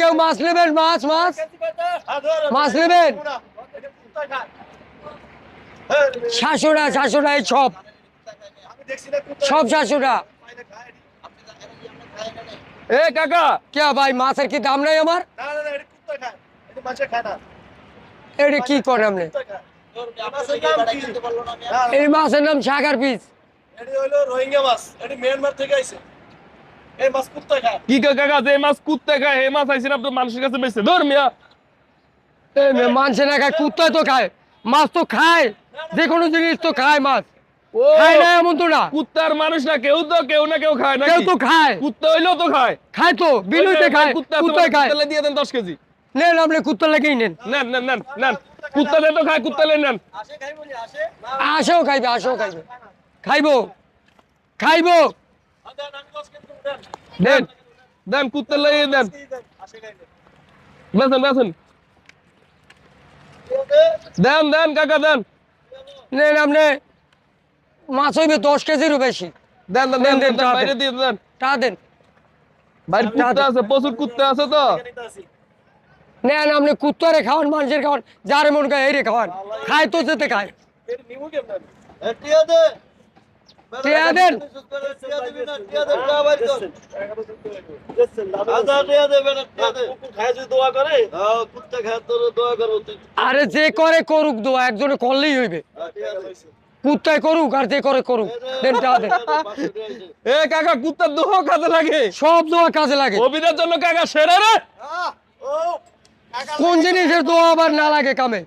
কেউ মাছ নেবেন? মাছ মাছ? মাছ নেবেন? শাশুড়া শাশুড়া, এই সব। সব শাশুড়া। এ কাকা, কে ভাই, মাছের কি দাম নাই আমার? এটা কি করে আপনি? এই মাছের নাম সাগার পিস রোহিঙ্গা মাছ। এটি মিয়ানমার থেকে আইছে এই মাছ কুত্তা খায় কি কাকা যে মাছ কুত্তে খায় হে মাছ আইসিন আপনার মানুষের কাছে বেচছে ধর মিয়া। মানছে না খায় কুত্তায় তো খায়। মাছ তো খায় যে কোনো জিনিস তো খায় মাছ। খায় না এমন তো না। কুত্তার মানুষ না কেউ তো কেউ না কেউ খায় না কেউ তো খায়। কুত্তা হইলেও তো খায়। খায় তো বিলুইতে খায় কুত্তায় খায়। কুত্তালে দিয়ে দেন দশ কেজি। নেন আপনি কুত্তা লেগেই নেন। নেন নেন নেন নেন। কুত্তালে তো খায় কুত্তালে নেন। আসে খাই বলি আসে আসেও খাইবে আসেও খাইবে। খাইবো খাইবো। দেন দেন দেন দেন কুত্তালে দেন। এই দেন, বেছেন বেছেন দেন দেন কাকা দেন। নেন আপনি মাছ হইবে দশ কেজিরও বেশি। দেন দেন দেন বাইরে দিয়ে দেন। টা দেন। বাইরে কুত্তা আছে প্রচুর কুত্তা আছে তো। নেন আপনি কুত্তারে খাওয়ান মানুষের খাওয়ান যারে মন খায় এরে খাওয়ান। খায় তো যেতে খায়। নিমু কেমন? টিয়া দেন। হ্যাঁ আরে যে করে করুক দোয়া একজনে করলেই হইবে। কুত্তায় করুক আর যে করে করুক দেন টা দেন। এ কাকা কুত্তার দোয়া কাজে লাগে। সব দোয়া কাজে লাগে। অভিনয়ের জন্য কাকা সেরা রে। কোন জিনিসের দোয়া আবার না লাগে কামে?